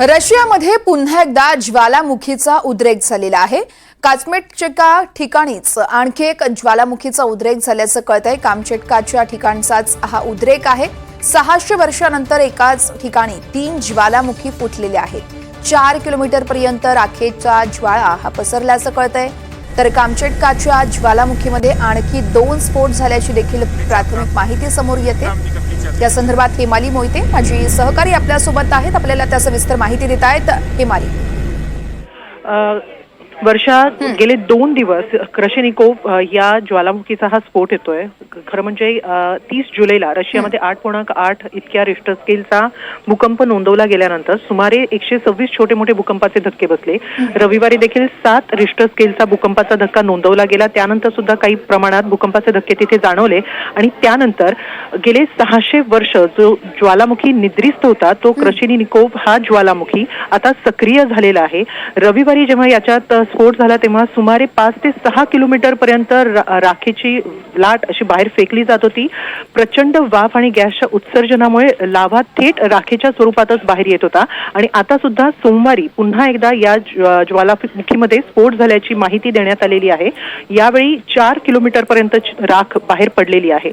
रशियामध्ये पुन्हा एकदा ज्वालामुखीचा उद्रेक झालेला आहे. काचमेटच्या ठिकाणीच आणखी एक ज्वालामुखीचा उद्रेक झाल्याचं कळतंय. कामचेटकाच्या ठिकाणचाच हा उद्रेक आहे. सहाशे वर्षानंतर एकाच ठिकाणी तीन ज्वालामुखी फुटलेल्या आहेत. चार किलोमीटर पर्यंत राखेचा ज्वाळा हा पसरल्याचं कळतंय. तर कामचेटकाच्या ज्वालामुखीमध्ये आणखी दोन स्फोट झाल्याची देखील प्राथमिक माहिती समोर येते. या संदर्भात हेमाली मोहिते माझी सहकारी आपल्यासोबत आहेत. आपल्याला त्या सविस्तर माहिती देत आहेत हेमाली. वर्षा गेले दोन दिवस क्रशनिकोव या ज्वालामुखीचा हा स्फोट येतोय. खरं म्हणजे तीस जुलैला रशियामध्ये आठ पूर्णांक आठ इतक्या रिश्टर स्केलचा भूकंप नोंदवला गेल्यानंतर सुमारे एकशे सव्वीस छोटे मोठे भूकंपाचे धक्के बसले. रविवारी देखील सात रिश्टर स्केलचा भूकंपाचा धक्का नोंदवला गेला. त्यानंतर सुद्धा काही प्रमाणात भूकंपाचे धक्के तिथे जाणवले. आणि त्यानंतर गेले सहाशे वर्ष जो ज्वालामुखी निद्रिस्त होता तो क्रशिनिकोव हा ज्वालामुखी आता सक्रिय झालेला आहे. रविवारी जेव्हा याच्यात स्फोट झाला तेव्हा सुमारे पाच ते सहा किलोमीटर पर्यंत रा- राखेची लाट अशी बाहेर फेकली जात होती. प्रचंड वाफ आणि गॅसच्या उत्सर्जनामुळे लाभा थेट राखेच्या स्वरूपातच बाहेर येत होता. आणि आता सुद्धा सोमवारी पुन्हा एकदा या ज्वालामुखीमध्ये स्फोट झाल्याची माहिती देण्यात आलेली आहे. यावेळी चार किलोमीटर पर्यंत राख बाहेर पडलेली आहे.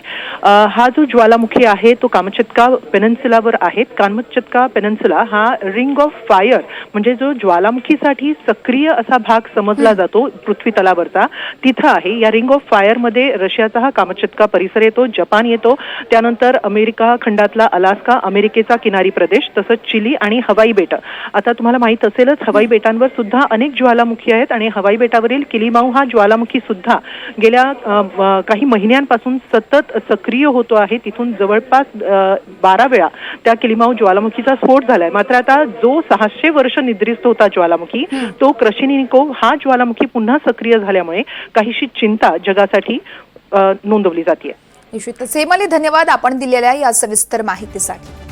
हा जो ज्वालामुखी आहे तो कामचत्का पेनन्सिलावर आहे. कामचत्का पेनन्सिला हा रिंग ऑफ फायर म्हणजे जो ज्वालामुखीसाठी सक्रिय असा भाग समजला जातो पृथ्वी तलावरचा. तिथं आहे या रिंग ऑफ फायरमध्ये रशियाचा हा कामचत्का परिसर येतो जपान येतो. त्यानंतर अमेरिका खंडातला अलास्का अमेरिकेचा किनारी प्रदेश तसंच चिली आणि हवाई बेट. आता तुम्हाला माहीत असेलच हवाई बेटांवर सुद्धा अनेक ज्वालामुखी आहेत आणि हवाई बेटावरील किलीमाऊ हा ज्वालामुखी सुद्धा गेल्या काही महिन्यांपासून सतत सक्रिय होतो आहे. तिथून जवळपास बारा वेळा त्या किलीमाऊ ज्वालामुखीचा स्फोट झालाय. मात्र आता जो सहाशे वर्ष निद्रिस्त होता ज्वालामुखी तो क्रशिनिकोव हा ज्वालामुखी पुन्हा सक्रिय झाल्यामुळे काहीशी चिंता जगासाठी नोंदवली जाते निश्चितच हेमाली धन्यवाद आपण दिलेल्या या सविस्तर माहितीसाठी.